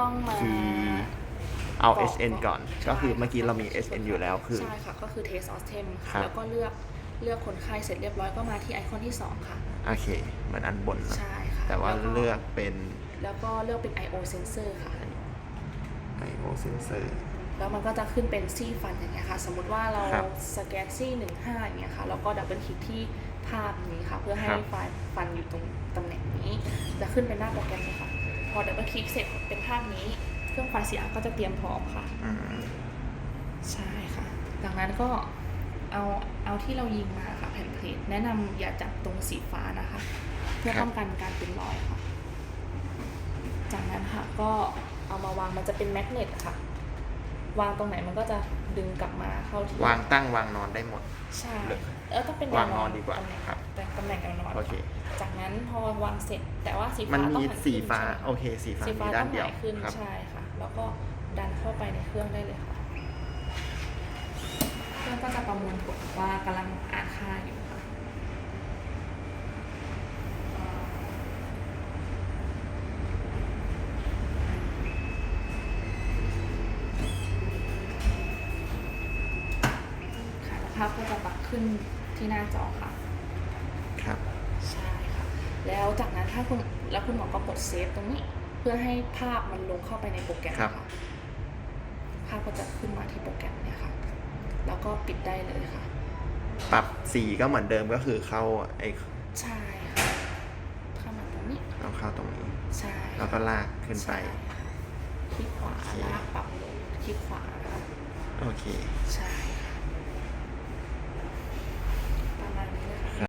ต้องมา คีย์เอากรอก SN ก่อน ใช่ ก็คือเมื่อกี้เรามี SN อยู่แล้วคือ ใช่ค่ะ ก็คือ test of tem ครัค่ะบ แล้วก็เลือกเลือกคนไข้เสร็จเรียบร้อยก็มาที่ไอคอนที่ 2 ค่ะ โอเคเหมือนอันบนนะใช่ค่ะแต่ว่าล้เลือกเป็น แล้วก็เลือกเป็น IO sensor ค่ะ IO sensor แล้วมันก็จะขึ้นเป็นซี่ฟันอย่างเงี้ยค่ะ สมมติว่าเราครับสแกนซี่หนึ่งห้าอย่างเงี้ยค่ะ แล้วก็ดับเบิลคลิกที่ภาพนี้ค่ะ เพื่อให้ครับ ไฟล์ฟันอยู่ตรงตำแหน่งนี้ จะขึ้นเป็นหน้าโปรแกรมเลยค่ะ พอดับเบิลคลิกเสร็จเป็นภาพนี้ เครื่องไฟล์ CR ก็จะเตรียมพร้อมค่ะ อืมใช่ค่ะ ดังนั้นก็เอาเอาที่เรายิงมาค่ะแผ่นเพลทแนะนำอย่าจับตรงสีฟ้านะคะ เพื่อป้องกันการเป็นรอยค่ะ จากนั้นค่ะก็เอามาวางมันจะเป็นแมกเนตค่ะ วางตรงไหนมันก็จะดึงกลับมาเข้าที่วางตั้งวางนอนได้หมด ใช่เลยเออต้องเป็นวางนอนดีกว่าตำแหน่งครับแต่ตำแหน่งการนอน โอเค จากนั้นพอวางเสร็จแต่ว่าสีฟ้ามันต้องมีหันสีขึ้นฟ้าใช่ไหมโอเคสีฟ้าสีฟ้ามีต้ด้าอนงเดีหยวงายขึ้นครับใช่ค่ะ แล้วก็ดันเข้าไปในเครื่องได้เลยค่ะ เครื่องก็จะประมวลผลว่ากำลังอ่านค่าาพก็จะปรับขึ้นที่หน้าจอค่ะ ครับ ใช่ค่ะ แล้วจากนั้นถ้าคุณแล้วคุณหมอก็กดเซฟตรงนี้ เพื่อให้ภาพมันลงเข้าไปในโปรแกรมครับค่ะ ภาพก็จะขึ้นมาที่โปรแกรมเนี่ยค่ะ แล้วก็ปิดได้เลยค่ะ ปรับสีก็เหมือนเดิมก็คือเข้าไอ้ใช่ค่ะเข้ามาตรงนี้เอาเข้าตรงนี้ ใช่แล้วก็ลากขึ้นไปใช่ค่ะคลิกขวาโอเคลากปรับลงคลิกขวานะคะโอเค ใช่ค่ะ